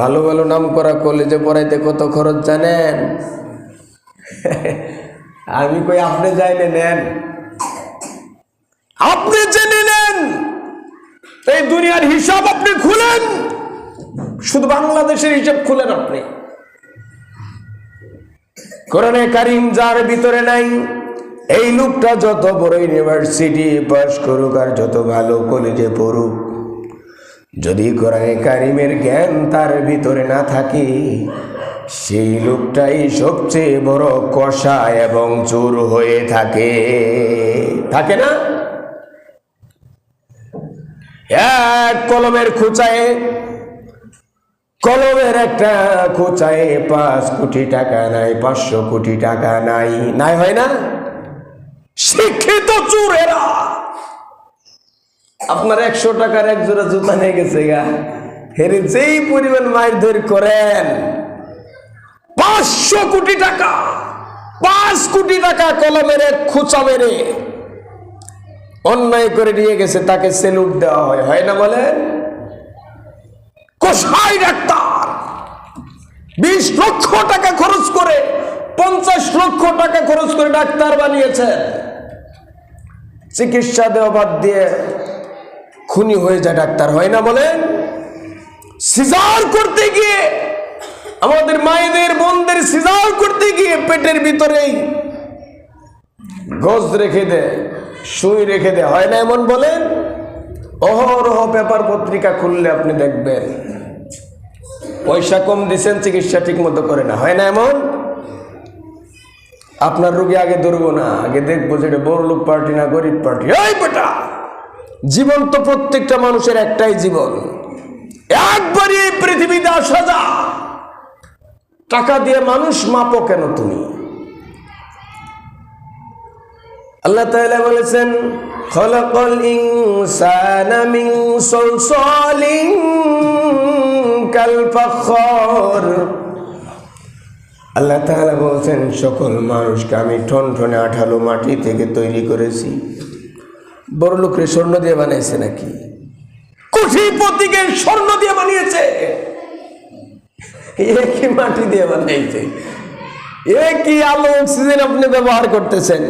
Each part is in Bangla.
ভালো ভালো নাম করা কলেজে পড়াইতে কত খরচ জানেন? আমি কই, আপনি যাইনে নেন। আপনি জেনে নেন, এই দুনিয়ার হিসাব আপনি খুলেন। শুধু বাংলাদেশের হিসাব খুলেন আপনি। কোরআনে কারিম যার ভিতরে নাই, এই লোকটা যত বড় ইউনিভার্সিটি পাস করুক আর যত ভালো কলেজে পড়ুক যদি কোরআনে কারিমের জ্ঞান তার ভিতরে না থাকে, সেই লোকটাই সবচেয়ে বড় কষা এবং চোর হয়ে থাকে। থাকে না? এক কলমের খুচায়, কলমের একটা খোঁচায় পাঁচ কোটি টাকা নাই, পাঁচশো কোটি টাকা নাই নাই হয় না? শিক্ষিত চোরেরা। আপনার একশো টাকার এক জোড়া জুতা নিয়ে গেছে গা। হেরে যেই পরিমাণ মায়ের ধরে করেন, পাঁচশো কোটি টাকা, পাঁচ কোটি টাকা কলমের এক খুচা মেরে অন্যায় করে নিয়ে গেছে, তাকে সেলুট দেওয়া হয়। হয় না বলেন? কষাই ডাক্তার? বিশ লক্ষ টাকা খরচ করে, পঞ্চাশ লক্ষ টাকা খরচ করে ডাক্তার বানিয়েছেন। চিকিৎসা দেওয়া বাদ দিয়ে খুনি হয়ে যায়, ডাক্তার হয় না বলেন সিজার করতে গিয়ে, আমাদের মায়েদের, বোনদের সিজার করতে গিয়ে পেটের ভিতরেই গোজ রেখে দেয়, সুই রেখে দেয়। হয় না এমন বলেন অহরহ পেপার পত্রিকা খুললে আপনি দেখবেন, পয়সা কম দিচ্ছেন চিকিৎসা ঠিক মতো করে না। হয় না এমন? আপনার রোগী আগে ধরবো না, আগে দেখব যেটা বড় লোক পার্টি না গরিব পার্টি। ওই বেটা! জীবন তো প্রত্যেকটা মানুষের একটাই জীবন। একবারই এই পৃথিবীতে আসা যা। টাকা দিয়ে মানুষ মাপো কেন তুমি? আল্লাহ তাআলা বলেছেন আল্লাহ তাআলা বলছেন, সকল মানুষকে আমি ঠনঠনে আঠালো মাটি থেকে তৈরি করেছি। বড় লোকরে স্বর্ণ দিয়ে বানিয়েছে নাকি? কোটিপতিকে স্বর্ণ দিয়ে বানিয়েছে। এ কি মাটি দিয়ে বানিয়েছে একই আলো, অক্সিজেন আপনি ব্যবহার করতেছেন?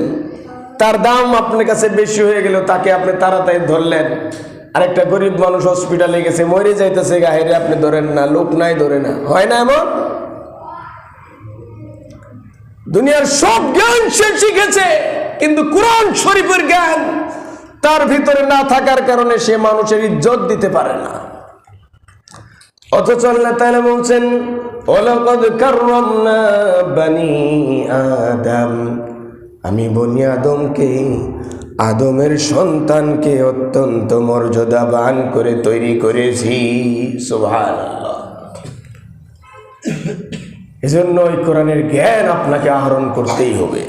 তার দাম আপনার কাছে বেশি হয়ে গেল, তাকে আপনি তাড়াতাড়ি ধরলেন। আরেকটা গরিব মানুষ হসপিটালে গেছে, মরে যাইতেছে গাহেরে, আপনি ধরেন না, লোক নাই ধরে না। হয় না এমন? দুনিয়ার সব জ্ঞান সে শিখেছে, কিন্তু কোরআন শরীফের জ্ঞান তার ভিতরে না থাকার কারণে সে মানুষের ইজ্জত দিতে পারে না। অথচ আল্লাহ তাআলা বলছেন আমি বনি আদমকে, আদমের সন্তানকে অত্যন্ত মর্যাদাবান করে তৈরি করেছি। এজন্য ওই কোরআনের জ্ঞান আপনাকে আহরণ করতেই হবে।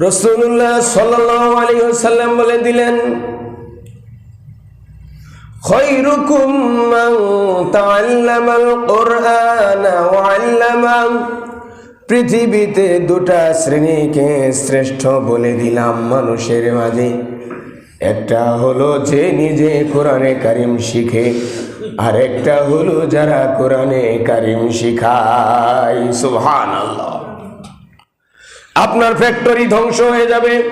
রসুল্লাহ সাল্লাল্লাহু আলাইহি ওয়াসাল্লাম বলে দিলেন خيركم من تعلم القرآن وعلمه পৃথিবীতে দুটা শ্রেণীকে শ্রেষ্ঠ বলে দিলাম মানুষের মাঝে একটা হলো যে নিজে কোরআনে কারিম শিখে আর একটা হলো যারা কোরআনে কারিম শিখায় সুবহান আপনার ফ্যাক্টরি ধ্বংস হয়ে যাবে।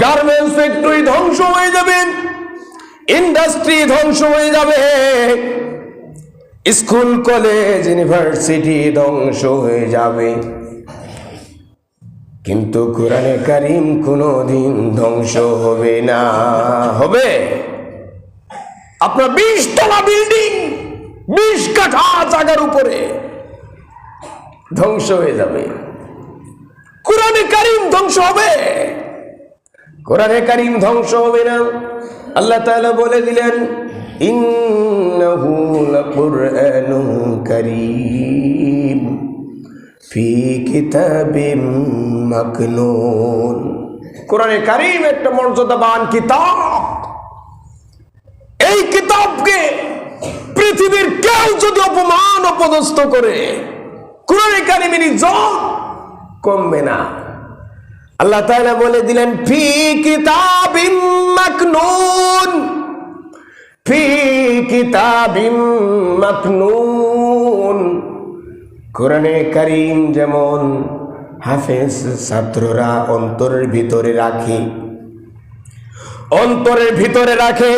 গার্মেন্টস ফ্যাক্টরি ধ্বংস হয়ে যাবে। ইন্ডাস্ট্রি ধ্বংস হয়ে যাবে। স্কুল কলেজ ইউনিভার্সিটি ধ্বংস হয়ে যাবে। কিন্তু কোরআনে কারিম কোনো দিন ধ্বংস হবে না। হবে? আপনার বিশ তলা বিল্ডিং বিশ কাঠা জায়গার উপরে ধ্বংস হয়ে যাবে। কোরআনে কারিম ধ্বংস হবে। কোরআনে কারিম ধ্বংস হবে না। আল্লাহ তাআলা বলে দিলেন ফি কারিম কিতাব। এই কিতাবকে পৃথিবীর কেউ যদি অপমান অপদস্থ করে, কোরআনে কারিমের ইজ্জত কমবে না। আল্লাহ তাআলা বলে দিলেন, ফি কিতাবিম ফি কিতাবিম কোরআনে কারিম যেমন, হাফেজ ছাত্ররা অন্তরের ভিতরে রাখে, অন্তরের ভিতরে রাখে,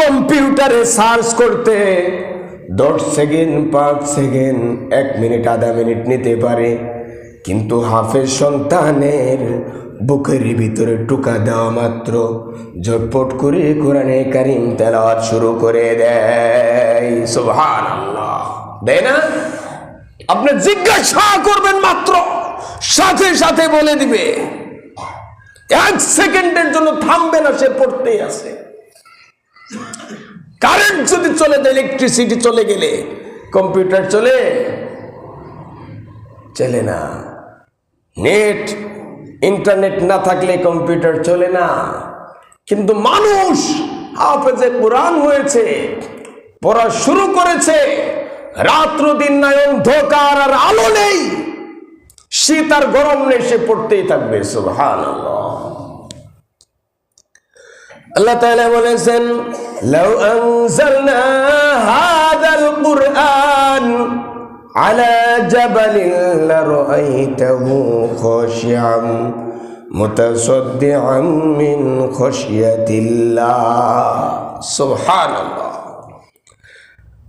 কম্পিউটারে সার্চ করতে দশ সেকেন্ড, পাঁচ সেকেন্ড, এক মিনিট, আধা মিনিট নিতে পারে। কিন্তু হাফেজ সন্তানের বুকের ভিতরে টুকা দেওয়া মাত্র। ঝটপট করে কোরআনে কারিম তেলাওয়াত শুরু করে দেয়। সুবহান দেয় না? আপনি জিজ্ঞাসা করবেন মাত্র, সাথে সাথে বলে দিবে। এক সেকেন্ডের জন্য থামবে না, সে পড়তেই আছে। কারেন্ট যদি চলে যায় ইলেকট্রিসিটি চলে গেলে, কম্পিউটার চলে চলে না। নেট, ইন্টারনেট না থাকলে কম্পিউটার চলে না। কিন্তু মানুষ হাফেজে কোরআন হয়েছে, পড়া শুরু করেছে, রাত্র দিন নাই, অন্ধকার আর আলো নেই। শীত আর গরম নেই, সে পড়তেই থাকবে সুবহান আল্লাহ তাআলা বলেছেন, লাউ আনজালনা হাযাল কুরআন على جبل لرأيته خاشعا متصدعا من خشية الله سبحان الله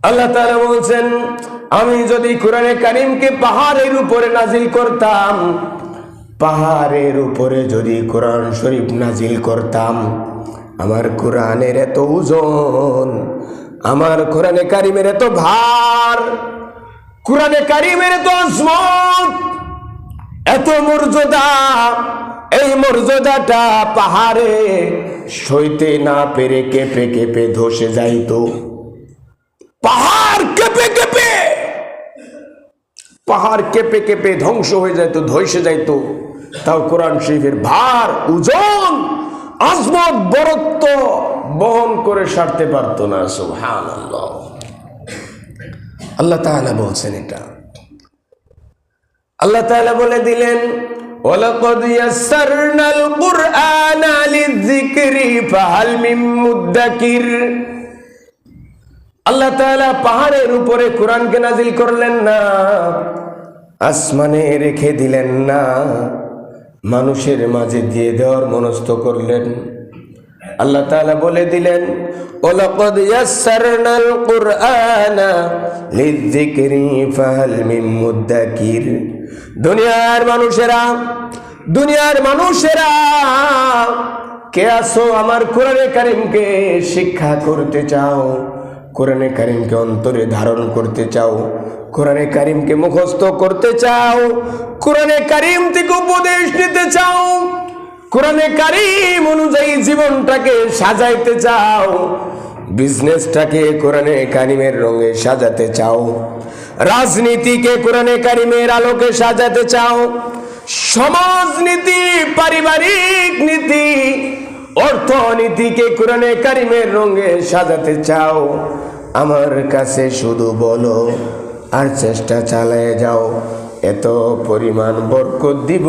আল্লাহ তাআলা বলছেন আমি যদি কোরআনে কারিমকে পাহাড়ের উপরে নাজিল করতাম পাহাড়ের উপরে যদি কোরআন শরীফ নাজিল করতাম আমার কোরআনের এত ওজন আমার কোরআনে কারিমের এত ভার কোরআনে কারিমের তো আজমত। এত মর্যাদা, এই মর্যাদাটা পাহাড়ে সইতে না পেরে কেঁপে কেঁপে ধসে যাইত। পাহাড় কেঁপে কেঁপে, পাহাড় কেঁপে কেঁপে ধ্বংস হয়ে যাইত, ধসে যাইতো। তাও কোরআন শরীফের ভার, ওজন, আজমত, বরত্ব বহন করে সারতে পারতো না সুবহান আল্লাহ তাআলা বলছেন এটা। আল্লাহ তাআলা বলে দিলেন লিযিকরি, ফাহাল মিন মুদ্দাকির। আল্লাহ তাআলা পাহাড়ের উপরে কোরআনকে নাজিল করলেন না, আসমানে রেখে দিলেন না, মানুষের মাঝে দিয়ে দেওয়ার মনস্থ করলেন। আল্লাহ তাআলা বলে দিলেন মিন দুনিয়ার মানুষেরা দুনিয়ার মানুষেরা, কে আসো আমার কোরআনে কারিমকে শিক্ষা করতে চাও, কোরআনে কারিমকে অন্তরে ধারণ করতে চাও, কোরআনে কারিমকে মুখস্থ করতে চাও, কোরআনে কারিম থেকে উপদেশ নিতে চাও কোরআনে কারিম অনুযায়ী জীবনটাকে সাজাইতে চাও বিজনেসটাকে কোরআনে কারিমের রঙে সাজাতে চাও, রাজনীতিকে কোরআনে কারিমের আলোকে সাজাতে চাও, সমাজনীতি, পারিবারিক নীতি, অর্থনীতিকে কোরআনে কারিমের রঙে সাজাতে চাও, আমার কাছে শুধু বলো আর চেষ্টা চালিয়ে যাও, এত পরিমাণ বরকত দিব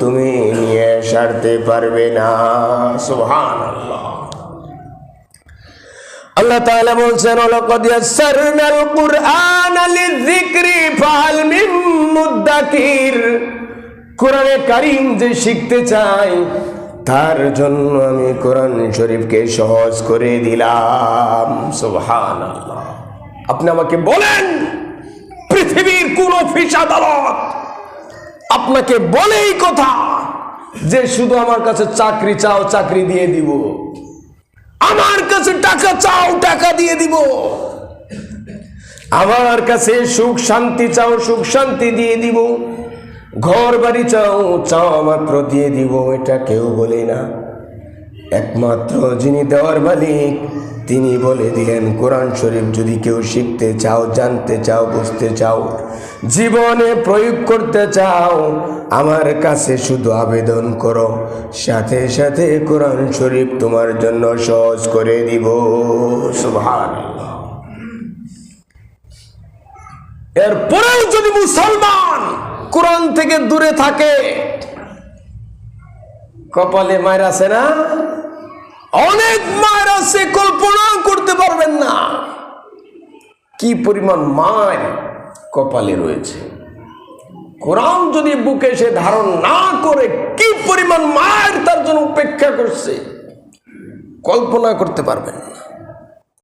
তুমি নিয়ে সারতে পারবে না। সুবহান আল্লাহ তাআলা বলছেন লিযিকরি ফাহাল মিন কারিম যে শিখতে চাই তার জন্য আমি কোরআন শরীফকে সহজ করে দিলাম। সুবহানাল্লাহ। আপনি আমাকে বলেন, পৃথিবীর কোন অফিস আদালত আপনাকে বলেই কথা। যে শুধু আমার কাছে চাকরি চাও, চাকরি দিয়ে দিব। আমার কাছে টাকা চাও, টাকা দিয়ে দিব। আমার কাছে সুখ, শান্তি চাও, সুখ, শান্তি দিয়ে দিব। ঘর বাড়ি চাও চাও মাত্র দিয়ে দিব, এটা কেউ বলে না। একমাত্র যিনি দেওয়ার মালিক তিনি বলে দিলেন, কোরআন শরীফ যদি কেউ শিখতে চাও, জানতে চাও, বুঝতে চাও, জীবনে প্রয়োগ করতে চাও, আমার কাছে শুধু আবেদন করো। সাথে সাথে কোরআন শরীফ তোমার জন্য সহজ করে দিব। সুভান এরপরেও যদি মুসলমান কোরআন থেকে দূরে থাকে, কপালে মায়ের আছে না? অনেক মায়ের আছে কল্পনা করতে পারবেন না। কি পরিমাণ মায়ের কপালে রয়েছে। কোরআন যদি বুকে সে ধারণ না করে, কি পরিমাণ মায়ের তার জন্য উপেক্ষা করছে, কল্পনা করতে পারবেন না।